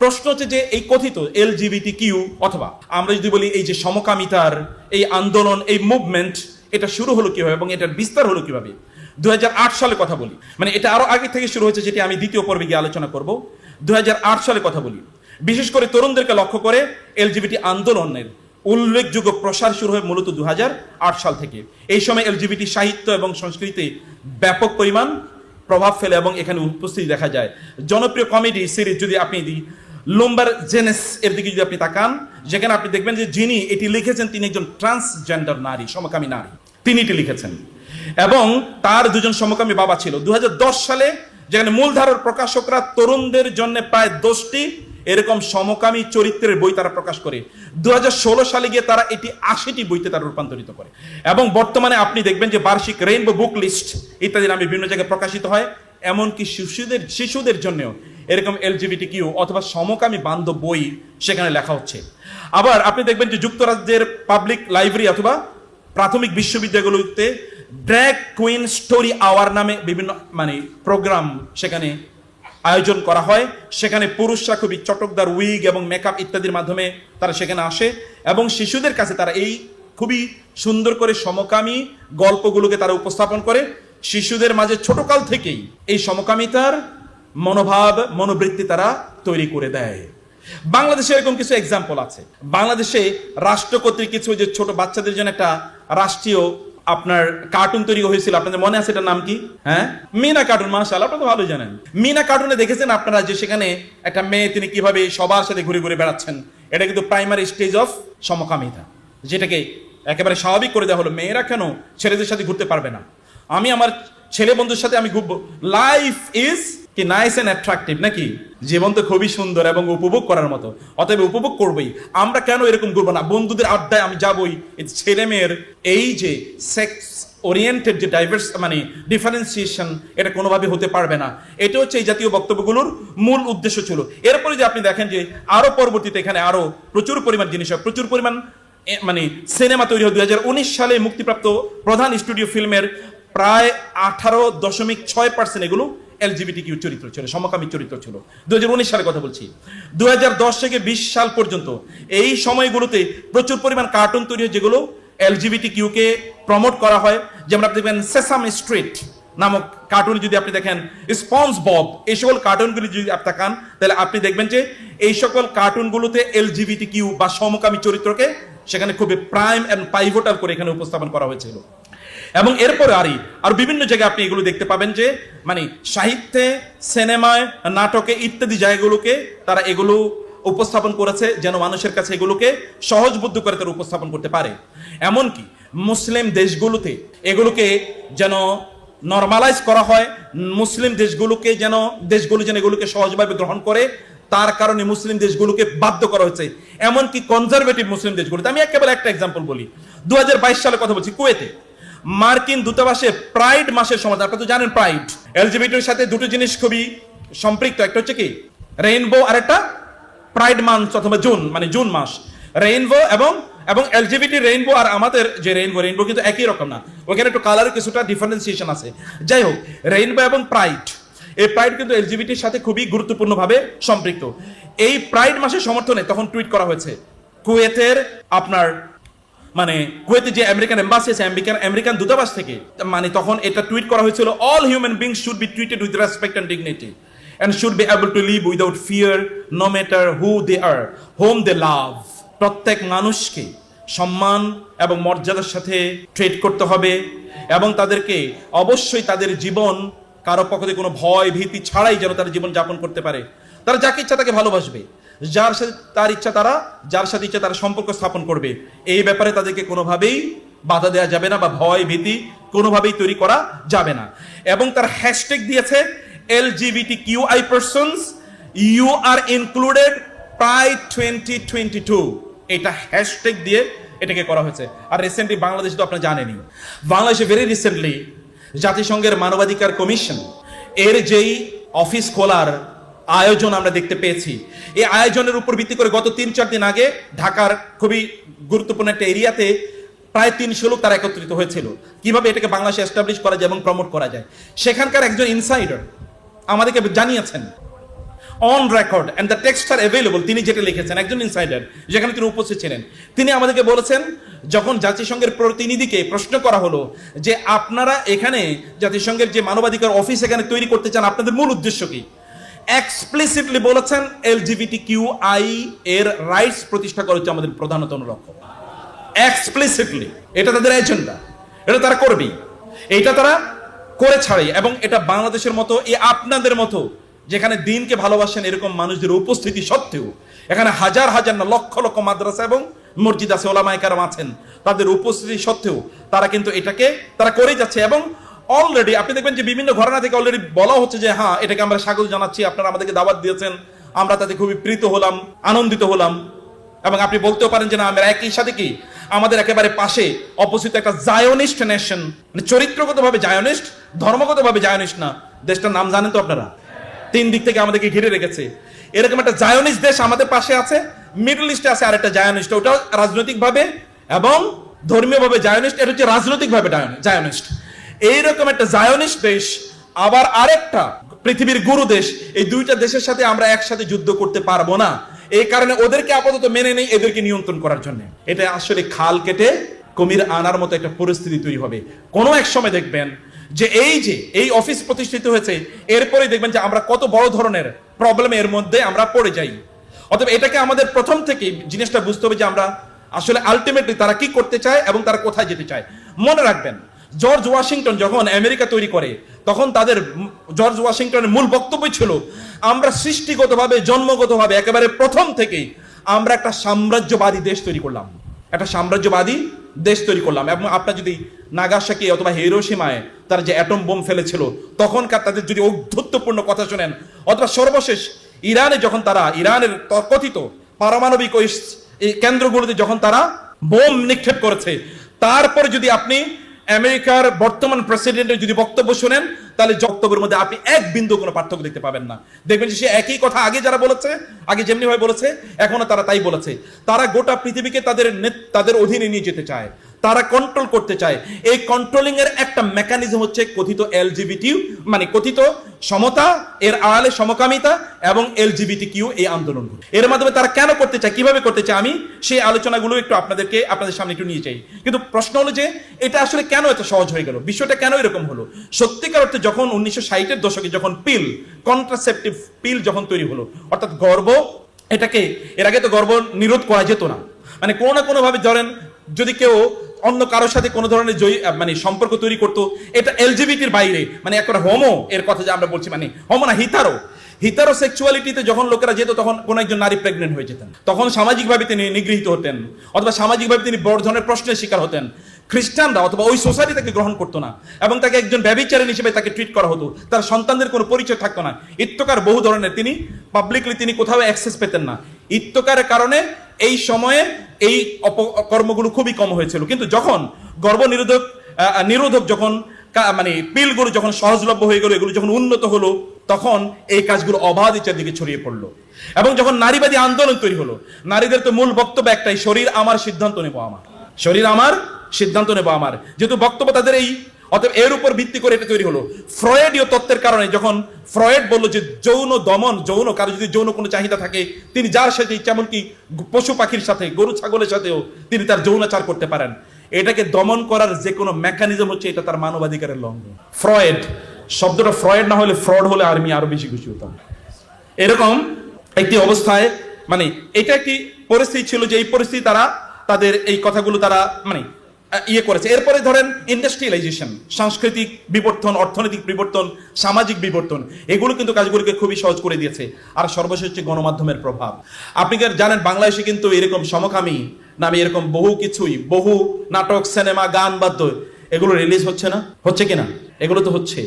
প্রশ্ন হচ্ছে যে এই কথিত এলজিবিটি কিউ অথবা আমরা যদি বলি এই যে সমকামিতার এই আন্দোলন, এই মুভমেন্ট, এটা শুরু হলো কীভাবে এবং এটার বিস্তার হলো কীভাবে? দু সালে কথা বলি। মানে এটা আরও আগে থেকে শুরু হয়েছে যেটি আমি দ্বিতীয় পর্বে গিয়ে আলোচনা করব। দুই হাজার আট সালে কথা বলি। বিশেষ করে তরুণদেরকে লক্ষ্য করে এলজিবিটি আন্দোলনের উল্লেখযোগ্য প্রসার শুরু হয় মূলত দু হাজার আট সাল থেকে। এই সময় এলজিবিটি সাহিত্য এবং সংস্কৃতি ব্যাপক পরিমাণ প্রভাব ফেলে এবং এখানে উপস্থিতি দেখা যায়। জনপ্রিয় কমেডি সিরিজ যদি আপনি লুম্বার জেনেস এর দিকে যদি আপনি তাকান, যেখানে আপনি দেখবেন যে যিনি এটি লিখেছেন, তিনি একজন ট্রান্সজেন্ডার নারী, সমকামী নারী। তিনি এটি লিখেছেন। এবং তার দুজন সমকামী বাবা ছিল। দু হাজার দশ সালে যেখানে মূলধারার প্রকাশকরা তরুণদের জন্য প্রায় দশটি এরকম সমকামী চরিত্রের বই তারা প্রকাশ করে। দু হাজার ষোলো সালে গিয়ে তারা এটি আশিটি বইতে তারা রূপান্তরিত করে। এবং বর্তমানে আপনি দেখবেন যে বার্ষিক রেইনবো বুক লিস্ট ইত্যাদি নামে বিভিন্ন জায়গায় প্রকাশিত হয়। এমনকি শিশুদের শিশুদের জন্যও এরকম এলজিবিটি কিউ অথবা সমকামী বান্ধব বই সেখানে লেখা হচ্ছে। আবার আপনি দেখবেন যে যুক্তরাজ্যের পাবলিক লাইব্রেরি অথবা প্রাথমিক বিশ্ববিদ্যালয়গুলোতে ড্র্যাগ কুইন স্টোরি আওয়ার নামে বিভিন্ন মানে প্রোগ্রাম সেখানে আয়োজন করা হয়। সেখানে পুরুষরা খুবই চটকদার, উইগ এবং মেকআপ ইত্যাদির মাধ্যমে তারা সেখানে আসে এবং শিশুদের কাছে তারা এই খুবই সুন্দর করে সমকামী গল্পগুলোকে তারা উপস্থাপন করে। শিশুদের মাঝে ছোটকাল থেকেই এই সমকামিতার মনোভাব, মনোবৃত্তি তারা তৈরি করে দেয়। বাংলাদেশে এরকম কিছু এক্সাম্পল আছে। বাংলাদেশে রাষ্ট্র কর্তৃক কিছু যে ছোট বাচ্চাদের জন্য একটা রাষ্ট্রীয় আপনার কার্টুন তৈরি হয়েছিল। আপনাদের মনে আছে এটার নাম কি? হ্যাঁ? মিনা কার্টুন মাশাল আপনারা ভালো জানেন। মিনা কার্টুনে দেখেছেন আপনারা যে সেখানে একটা মেয়ে, তিনি কীভাবে সবার সাথে ঘুরে ঘুরে বেড়াচ্ছেন? এটা কিন্তু প্রাইমারি স্টেজ অফ সমকামিতা, যেটাকে একেবারে স্বাভাবিক করে দেওয়া হলো। মেয়েরা কেন ছেলেদের সাথে ঘুরতে পারবে না? আমি আমার ছেলে বন্ধুর সাথে আমি ঘুরবো। লাইফ ইজ কি নাইস এন্ড অ্যাট্রাকটিভ নাকি? জীবন তো খুবই সুন্দর এবং উপভোগ করার মতো। অতএব উপভোগ করবই। আমরা কেন এরকম করব না? বন্ধুদের আড্ডায় আমি যাবই। ছেলে মেয়ের এই যে সেক্স ওরিয়েন্টেড যে ডাইভার্স মানে ডিফারেন্সিয়েশন এটা কোনোভাবে হতে পারবে না। এটা হচ্ছে এই জাতীয় বক্তব্যগুলোর মূল উদ্দেশ্য ছিল। এরপরে যে আপনি দেখেন যে আরও পরবর্তীতে এখানে আরও প্রচুর পরিমাণ জিনিস হয়। প্রচুর পরিমাণ মানে সিনেমা তৈরি হয়। দুই হাজার উনিশ সালে মুক্তিপ্রাপ্ত প্রধান স্টুডিও ফিল্মের প্রায় আঠারো দশমিক ছয় পার্সেন্ট এগুলো এলজিবিটি কিউ চরিত্র ছিল, সমকামী চরিত্র ছিল। দু সালে কথা বলছি। দু থেকে বিশ সাল পর্যন্ত এই সময়গুলোতে প্রচুর পরিমাণ কার্টুন তৈরি হয়, যেগুলো এলজিবিটি কিউকে প্রমোট করা হয়। যেমন আপনি দেখবেন সেসাম স্ট্রিট নামক কার্টুন যদি আপনি দেখেন স্পঞ্জ বব এই সকল কার্টুনগুলি যদি আপনি তাকান, তাহলে আপনি দেখবেন যে এই সকল কার্টুনগুলোতে এলজিবিটি কিউ বা সমকামী চরিত্রকে সেখানে খুবই প্রাইম অ্যান্ড পাইভোটাল করে এখানে উপস্থাপন করা হয়েছিল। এবং এরপরে আরই, আর বিভিন্ন জায়গায় আপনি এগুলো দেখতে পাবেন যে মানে সাহিত্যে, সিনেমায়, নাটকে ইত্যাদি জায়গাগুলোকে তারা এগুলো উপস্থাপন করেছে যেন মানুষের কাছে এগুলোকে সহজবুদ্ধ করে তারা উপস্থাপন করতে পারে। এমনকি মুসলিম দেশগুলোতে এগুলোকে যেন নর্মালাইজ করা হয়, মুসলিম দেশগুলোকে যেন, দেশগুলো যেন এগুলোকে সহজভাবে গ্রহণ করে, তার কারণে মুসলিম দেশগুলোকে বাধ্য করা হয়েছে। এমনকি কনজারভেটিভ মুসলিম দেশগুলোতে, আমি একেবারে একটা এক্সাম্পল বলি। দু হাজার বাইশ সালে কথা বলছি কুয়েতে। মার্কিন দূতাবাসে প্রাইড মাসের সময় আপনারা তো জানেন প্রাইড এলজিবিটির সাথে দুটো জিনিস খুবই সম্পৃক্ত, একটা হচ্ছে কি? রেইনবো আর একটা প্রাইড মান্থ অথবা জুন মানে জুন মাস। রেইনবো এবং এবং এলজিবিটি রেইনবো আর আমাদের যে রেইনবো রেইনবো কিন্তু একই রকম না। ওখানে একটু কালারের কিছুটা ডিফারেন্সিয়েশন আছে। যাই হোক, রেইনবো এবং প্রাইড, এই প্রাইড কিন্তু এলজিবিটির সাথে খুবই গুরুত্বপূর্ণভাবে সম্পৃক্ত। এই প্রাইড মাসের সমর্থনে তখন টুইট করা হয়েছে, কুয়েতের আপনার মানে কুয়েতে যে আমেরিকান এম্বাসি আছে, আমেরিকান আমেরিকান দূতাবাস থেকে মানে তখন এটা টুইট করা হয়েছিল all human beings should be treated with respect and dignity and should be able to live without fear no matter who they are whom they love প্রত্যেক মানুষকে সম্মান এবং মর্যাদার সাথে ট্রেড করতে হবে এবং তাদেরকে অবশ্যই তাদের জীবন কারও পক্ষে কোনো ভয় ভীতি ছাড়াই যেন তারা জীবন যাপন করতে পারে। তারা যাকে ইচ্ছা তাকে ভালোবাসবে। যার সাথে তার ইচ্ছা তারা, যার সাথে ইচ্ছা তারা সম্পর্ক স্থাপন করবে। এই ব্যাপারে তাদেরকে কোনোভাবেই বাধা দেওয়া যাবে না বা ভয় ভীতি কোনোভাবেই তৈরি করা যাবে না। এবং তার হ্যাশট্যাগ দিয়েছে L GBT Q I persons you are included প্রায় টোয়েন্টি টোয়েন্টি টু এটা হ্যাশট্যাগ দিয়ে এটাকে করা হয়েছে। আর রিসেন্টলি বাংলাদেশে তো আপনারা জানেনই। বাংলাদেশে ভেরি রিসেন্টলি জাতিসংঘের মানবাধিকার কমিশন, এর যেই অফিস খোলার আয়োজন আমরা দেখতে পেয়েছি। এই আয়োজনের উপর ভিত্তি করে গত তিন, চার দিন আগে ঢাকার খুবই গুরুত্বপূর্ণ একটা এরিয়াতে প্রায় তিনশো লোক তারা একত্রিত হয়েছিল। কীভাবে এটাকে বাংলাদেশে এস্টাবলিশ করা যায় এবং প্রমোট করা যায়? সেখানকার একজন ইনসাইডার আমাদেরকে জানিয়েছেন on record and the text are available তিনি যেটা লিখেছেন, একজন ইনসাইডার যেখানে তিনি উপস্থিত ছিলেন। তিনি আমাদেরকে বলেছেন, যখন জাতিসংঘের প্রতিনিধিকে প্রশ্ন করা হলো যে আপনারা এখানে জাতিসংঘের যে মানবাধিকার অফিস এখানে তৈরি করতে চান, আপনাদের মূল উদ্দেশ্য কি? এক্সপ্লিসিটলি বলেছেন এলজিবিটি কিউ আই এর রাইটস প্রতিষ্ঠা করা হচ্ছে আমাদের প্রধানতম লক্ষ্য এক্সপ্লিসিটলি এটা তাদের এজেন্ডা এটা তারা করবেই। এইটা তারা করে ছাড়ে এবং এটা বাংলাদেশের মতো, এই আপনাদের মতো, যেখানে দিনকে ভালোবাসেন এরকম মানুষদের উপস্থিতি সত্ত্বেও, এখানে হাজার হাজার না লক্ষ লক্ষ মাদ্রাসা এবং মসজিদ আছে ওলামাইকারাম আছেন, তাদের উপস্থিতি সত্ত্বেও তারা কিন্তু এটাকে, তারা করেই যাচ্ছে এবং অলরেডি আপনি দেখবেন যে বিভিন্ন ঘটনা থেকে অলরেডি বলা হচ্ছে যে হ্যাঁ এটাকে আমরা স্বাগত জানাচ্ছি, আপনারা আমাদেরকে দাওয়াত দিয়েছেন, আমরা তাতে খুবই প্রীত হলাম, আনন্দিত হলাম। এবং আপনি বলতেও পারেন যে, না, আমরা একই সাথে কি? আমাদের একেবারে পাশে অপোজিট একটা জায়োনিস্ট নেশন মানে চরিত্রগতভাবে জায়োনিস্ট ধর্মগতভাবে জায়োনিস্ট না। দেশটার নাম জানেন তো আপনারা? তিন দিক থেকে আমাদেরকে ঘিরে রেখেছে। এরকম একটা জায়োনিস্ট দেশ আমাদের পাশে আছে মিডল ইস্টে আছে আর আরেকটা জায়োনিস্ট ওটাও রাজনৈতিকভাবে এবং ধর্মীয়ভাবে জায়োনিস্ট এটা হচ্ছে রাজনৈতিকভাবে জায়োনিস্ট এইরকম একটা জায়োনিস্ট দেশ, আবার আরেকটা পৃথিবীর গুরু দেশ, এই দুইটা দেশের সাথে আমরা একসাথে যুদ্ধ করতে পারব না। এই কারণে ওদেরকে আপাতত মেনে নেই এদেরকে নিয়ন্ত্রণ করার জন্য। এটা আসলে খাল কেটে কুমির আনার মতো একটা পরিস্থিতি তৈরি হবে। কোনো এক সময় দেখবেন যে এই যে, এই অফিস প্রতিষ্ঠিত হয়েছে, এরপরে দেখবেন যে আমরা কত বড় ধরনের প্রবলেম এর মধ্যে আমরা পড়ে যাই। অতএব এটাকে আমাদের প্রথম থেকে জিনিসটা বুঝতে হবে যে আমরা আসলে আলটিমেটলি তারা কি করতে চায় এবং তারা কোথায় যেতে চায়। মনে রাখবেন জর্জ ওয়াশিংটন যখন আমেরিকা তৈরি করে, তখন তাদের জর্জ ওয়াশিংটনের মূল বক্তব্য ছিল, আমরা সৃষ্টিগতভাবে, জন্মগতভাবে, একেবারে প্রথম থেকেই আমরা একটা সাম্রাজ্যবাদী দেশ তৈরি করলাম। একটা সাম্রাজ্যবাদী দেশ তৈরি করলাম। এবং আপনার যদি নাগাসাকি অথবা হিরোসীমায় তারা যে অ্যাটম বোম ফেলেছিল, তখনকার তাদের যদি ঔদ্ধত্যপূর্ণ কথা শোনেন, অথবা সর্বশেষ ইরানে যখন তারা, ইরানের তথাকথিত পারমাণবিক ওই কেন্দ্রগুলোতে যখন তারা বোম নিক্ষেপ করেছে, তারপরে যদি আপনি আমেরিকার বর্তমান প্রেসিডেন্টের যদি বক্তব্য শোনেন, তাহলে বক্তব্যের মধ্যে আপনি এক বিন্দু কোনো পার্থক্য দেখতে পাবেন না। দেখবেন যে সে একই কথা আগে যারা বলেছে, আগে যেমনি ভাবে বলেছে এখনও তারা তাই বলেছে। তারা গোটা পৃথিবীকে তাদের তাদের অধীনে নিয়ে যেতে চায়। তারা কন্ট্রোল করতে চায়। এই কন্ট্রোলিং এর একটা মেকানিজম হচ্ছে কথিত এলজিবিটি মানে কথিত সমতা, এর আড়ালে সমকামিতা এবং এলজিবিটি কিউ এই আন্দোলনগুলো এর মাধ্যমে তারা কেন করতে চায়, কীভাবে করতে চায় আমি সেই আলোচনাগুলো একটু আপনাদেরকে, আপনাদের সামনে একটু নিয়ে চাই কিন্তু প্রশ্ন হলো যে এটা আসলে কেন এত সহজ হয়ে গেল? বিষয়টা কেন এরকম হলো? সত্যিকার অর্থে যখন উনিশশো ষাটের দশকে যখন পিল কন্ট্রাসেপটিভ পিল যখন তৈরি হলো, অর্থাৎ গর্ব এটাকে, এর আগে তো গর্ব নিরোধ করা যেত না। মানে কোনো না কোনোভাবে ধরেন যদি কেউ অন্য কারোর সাথে কোনো ধরনের জয়ী মানে সম্পর্ক তৈরি করতো, এটা এলজিবিটির বাইরে। মানে একটা হোমো এর কথা যে আমরা বলছি মানে হোমো না, হিতারো। হিতারো সেক্সুয়ালিটিতে যখন লোকেরা যেত, তখন কোন একজন নারী প্রেগনেন্ট হয়ে যেতেন। তখন সামাজিকভাবে তিনি নিগৃহীত হতেন, অথবা সামাজিকভাবে তিনি বড় ধরনের প্রশ্নের শিকার হতেন। খ্রিস্টানরা অথবা ওই সোসাইটি তাকে গ্রহণ করতো না, এবং তাকে একজন ব্যবিচারী হিসেবে তাকে ট্রিট করা হতো। তার সন্তানদের কোনো পরিচয় থাকতো না। ইত্যকার বহু ধরনের তিনি পাবলিকলি তিনি কোথাও অ্যাক্সেস পেতেন না। ইত্যকারের কারণে এই সময়ে এই অপকর্মগুলো খুবই কম হয়েছিল। কিন্তু যখন গর্ভ নিরোধক নিরোধক যখন মানে পিলগুলো যখন সহজলভ্য হয়ে গেল, এগুলো যখন উন্নত হলো, তখন এই কাজগুলো অবাধ চারদিকে ছড়িয়ে পড়ল। এবং যখন নারীবাদী আন্দোলন তৈরি হলো, নারীদের তো মূল বক্তব্য একটাই, শরীর আমার সিদ্ধান্ত নেব আমার। শরীর আমার সিদ্ধান্ত নেব আমার। যেহেতু বক্তব্য তাদের এই অতএব এর উপর ভিত্তি করে এটা তৈরি হলো। ফ্রয়েডীয় তত্ত্বের কারণে যখন ফ্রয়েড বলল যে যৌন দমন, যৌন, কারও যদি যৌন কোনো চাহিদা থাকে, তিনি যার সাথে এমনকি পশু পাখির সাথে, গরু, ছাগলের সাথেও তিনি তার যৌনাচার করতে পারেন। এটাকে দমন করার যে কোনো মেকানিজম হচ্ছে, এটা তার মানবাধিকারের লঙ্ঘন। ফ্রয়েড, শব্দটা ফ্রয়েড না হলে ফ্রড হলে আর্মি আরও বেশি খুশি হতাম এরকম একটি অবস্থায় মানে এটা একটি পরিস্থিতি ছিল যে এই পরিস্থিতি তারা, তাদের এই কথাগুলো তারা মানে ইয়ে করেছে। এরপরে ধরেন ইন্ডাস্ট্রিয়ালাইজেশন সাংস্কৃতিক বিবর্তন, অর্থনৈতিক বিবর্তন, সামাজিক বিবর্তন, এগুলো কিন্তু কাজগুলোকে খুবই সহজ করে দিয়েছে। আর সর্বশেষ হচ্ছে গণমাধ্যমের প্রভাব। আপনি কি জানেন, বাংলাদেশে কিন্তু এরকম সমকামী নামে এরকম বহু কিছুই, বহু নাটক, সিনেমা, গান বাদ্য, এগুলো রিলিজ হচ্ছে না? হচ্ছে কিনা এগুলো তো হচ্ছে।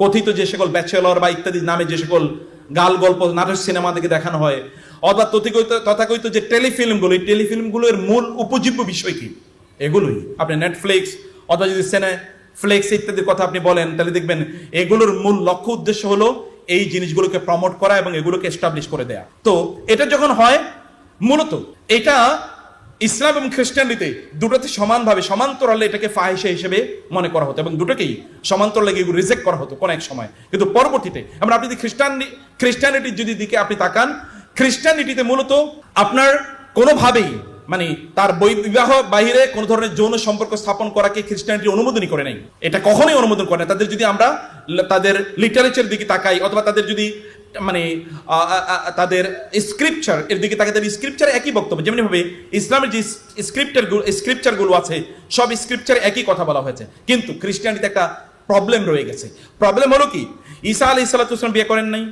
কথিত যে সকল ব্যাচেলর বা ইত্যাদি নামে যে সকল গাল গল্প, নাটক, সিনেমা থেকে দেখানো হয়, অথবা তথাকথিত যে টেলিফিল্মগুলো, এই টেলিফিল্মগুলোর মূল উপজীব্য বিষয় কি? এগুলোই। আপনি নেটফ্লিক্স অথবা যদি সেনে ফ্লেক্স ইত্যাদির কথা আপনি বলেন, তাহলে দেখবেন এগুলোর মূল লক্ষ্য উদ্দেশ্য হলো এই জিনিসগুলোকে প্রমোট করা এবং এগুলোকে এস্টাবলিশ করে দেয়া। তো এটা যখন হয়, মূলত এটা ইসলাম এবং খ্রিস্টানিতে দুটোতে সমানভাবে সমান্তরালে এটাকে ফাহিসা হিসেবে মনে করা হতো এবং দুটোকেই সমান্তরালে এগুলো রিজেক্ট করা হতো কোন এক সময়। কিন্তু পরবর্তীতে আমরা আপনি যদি খ্রিস্টান খ্রিস্টানিটির যদি দিকে আপনি তাকান, খ্রিস্টানিটিতে মূলত আপনার কোনোভাবেই মানে তার বিবাহ বাহিরে কোনো ধরনের যৌন সম্পর্ক স্থাপন করাকে খ্রিস্টানিটি অনুমোদনই করে নাই। এটা কখনোই অনুমোদন করে না। তাদের যদি আমরা তাদের লিটারেচার দিকে তাকাই, অথবা তাদের যদি মানে তাদের স্ক্রিপচার এর দিকে তাকাই, তাদের স্ক্রিপচার একই বক্তব্য। যেমনি ভাবে ইসলামের যে স্ক্রিপ্টার স্ক্রিপচারগুলো আছে, সব স্ক্রিপচার একই কথা বলা হয়েছে। কিন্তু খ্রিস্টানিতে একটা প্রবলেম রয়ে গেছে। প্রবলেম হলো কি? ঈসা আলী সাল্লাতুসলাম বিয়ে করেন নাই।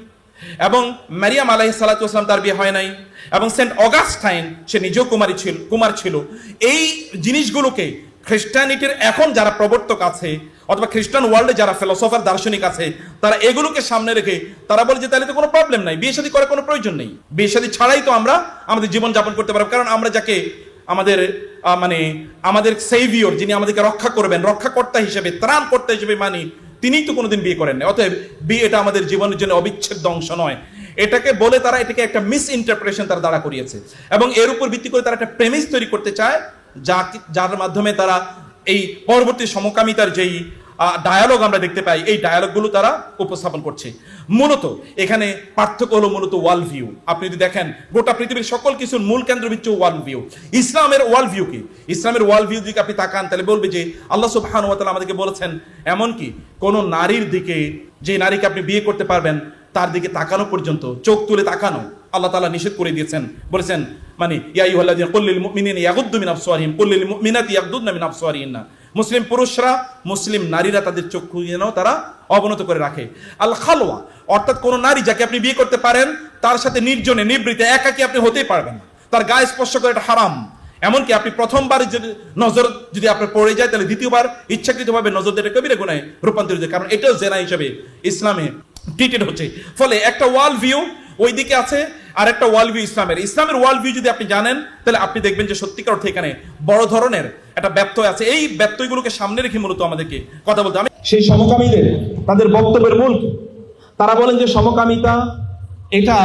এবং মারিয়াম আলাহ সালাতাম তার বিয়ে হয় নাই। এবং সেন্ট অগাস্টাইন, সে নিজেও কুমারী ছিল, কুমার ছিল। এই জিনিসগুলোকে খ্রিস্টানিটির এখন যারা প্রবর্তক আছে, অথবা খ্রিস্টান ওয়ার্ল্ডে যারা ফিলোসফার, দার্শনিক আছে, তারা এগুলোকে সামনে রেখে তারা বলে যে, তাহলে তো কোনো প্রবলেম নাই, বিয়ে শাদী করার কোনো প্রয়োজন নেই। বিয়ে শাদী ছাড়াই তো আমরা আমাদের জীবন যাপন করতে পারব। কারণ আমরা যাকে আমাদের মানে আমাদের সেইভিওর যিনি আমাদেরকে রক্ষা করবেন, রক্ষাকর্তা হিসেবে, ত্রাণকর্তা হিসেবে মানি তিনিই তো কোনোদিন বিয়ে করেন না অতএব বিয়ে এটা আমাদের জীবনের জন্য অবিচ্ছেদ্য অংশ নয়। এটাকে বলে তারা এটাকে একটা মিস ইন্টারপ্রিটেশন তারা দাঁড়া করিয়েছে। এবং এর উপর ভিত্তি করে তারা একটা প্রেমিস তৈরি করতে চায় যা যার মাধ্যমে তারা এই পরবর্তী সমকামিতার যেই ডায়ালগ আমরা দেখতে পাই। এই ডায়ালগগুলো তারা উপস্থাপন করছে। মূলত এখানে পার্থক্য হলো মূলত ওয়ার্ল্ড ভিউ আপনি যদি দেখেন, গোটা পৃথিবীর সকল কিছুর মূল কেন্দ্র হচ্ছে ওয়ার্ল্ড ভিউ ইসলামের ওয়ার্ল্ড ভিউ কি? ইসলামের ওয়ার্ল্ড ভিউ যদি আপনি তাকান, তাহলে বলবে যে আল্লাহ সুবহান ওয়া তাআলা আমাদেরকে বলেছেন, এমনকি কোন নারীর দিকে যে নারীকে আপনি বিয়ে করতে পারবেন, তার দিকে তাকানো পর্যন্ত, চোখ তুলে তাকানো আল্লাহ তালা নিষেধ করে দিয়েছেন। বলেছেন মানে ইয়া আইয়ুহাল্লাযিনা কুল লিল মুমিনিনা ইয়াগুদ্দু মিন আবসারিহিম, কুল লিল মুমিনাতি ইয়াগুদ্দুনা মিন আবসারিহিন্না। মুসলিম পুরুষরা, মুসলিম নারীরা তাদের চক্ষু যেন তারা অবনত করে রাখে। আল খালোয়া অর্থাৎ কোন নারী যাকে আপনি বিয়ে করতে পারেন, তার সাথে নির্জনে, নিবৃতে, একাকি আপনি হতেই পারবেন তার গায়ে স্পর্শ করে এটা হারাম। এমনকি আপনি প্রথমবার যদি নজর যদি আপনার পড়ে যায়, তাহলে দ্বিতীয়বার ইচ্ছাকৃতভাবে নজর দিয়ে কবিরা গুনায় রূপান্তরিত। কারণ এটাও জেনা হিসেবে ইসলামে ট্রিটেড হচ্ছে। ফলে একটা ওয়ার্ল্ড ভিউ ওই দিকে আছে আর একটা ওয়ার্ল্ড ভিউ ইসলামের। ইসলামের ওয়ার্ল্ড ভিউ যদি আপনি জানেন, তাহলে আপনি দেখবেন যে সত্যিকার অর্থে এখানে বড় ধরনের একটা ব্যত্যয় আছে। এই ব্যত্যয়গুলোকে সামনে রেখে মূলত আমাদেরকে কথা বলতে আমি সেই সমকামীদের, তাদের বক্তব্যের মূল তারা বলেন যে সমকামিতা, এটা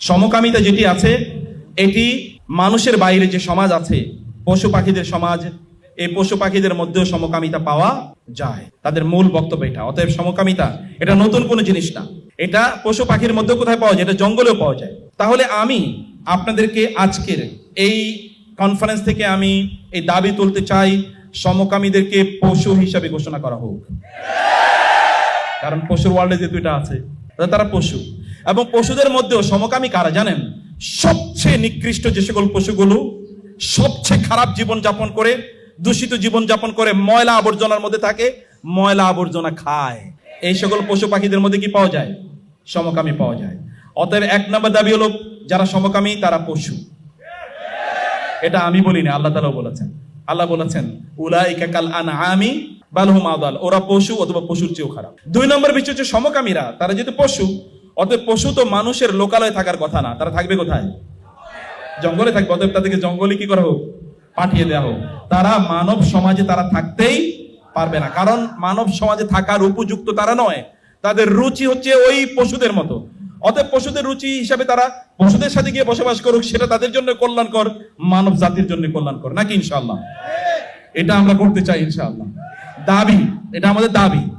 সমকামিতা যেটি আছে, এটি মানুষের বাইরে যে সমাজ আছে, পশু পাখিদের সমাজ, এই পশু পাখিদের মধ্যেও সমকামিতা পাওয়া যায়। তাদের মূল বক্তব্য এটা। অতএব সমকামিতা, এটা নতুন কোনো জিনিস না। এটা পশু পাখির মধ্যে কোথায় পাওয়া যায়? এটা জঙ্গলেও পাওয়া যায়। তাহলে আমি আপনাদেরকে আজকের এই কনফারেন্স থেকে আমি এই দাবি তুলতে চাই, সমকামীদেরকে পশু হিসাবে ঘোষণা করা হোক। কারণ পশুর ওয়ার্ল্ডে যেহেতু এটা আছে তারা পশু। এবং পশুদের মধ্যেও সমকামী কারা জানেন? সবচেয়ে নিকৃষ্ট যে সকল পশুগুলো, সবচেয়ে খারাপ জীবন যাপন করে, দূষিত জীবন যাপন করে, ময়লা আবর্জনার মধ্যে থাকে, ময়লা আবর্জনা খায়। এই সকল পশু পাখিদের মধ্যে কি পাওয়া যায়? সমকামী পাওয়া যায়। অতএব এক নম্বর দাবি হলো, যারা সমকামী, তারা পশু। এটা আমি বলি না আল্লাহ তাআলা বলেছেন। আল্লাহ বলেছেন, উলাইকা কাল আনআমি বাল হুম আদাল। ওরা পশু অথবা পশুর চেয়েও খারাপ। দুই নম্বর বিষয় হচ্ছে সমকামীরা, তারা যেহেতু পশু, অতএব পশু তো মানুষের লোকালয়ে থাকার কথা না। তারা থাকবে কোথায়? জঙ্গলে থাকবে। অতএব তাদেরকে জঙ্গলে কি করা হোক? পাঠিয়ে দেওয়া হোক। তারা মানব সমাজে তারা থাকতেই পারবে না। কারণ মানব সমাজে থাকার উপযুক্ত তারা নয়। তাদের রুচি হচ্ছে ওই পশুদের মতো। অতএব পশুদের রুচি হিসাবে তারা পশুদের সাথে গিয়ে বসবাস করুক, সেটা তাদের জন্য কল্যাণকর, মানব জাতির জন্য কল্যাণকর। নাকি ইনশাল্লাহ এটা আমরা করতে চাই ইনশাআল্লাহ। দাবি, এটা আমাদের দাবি।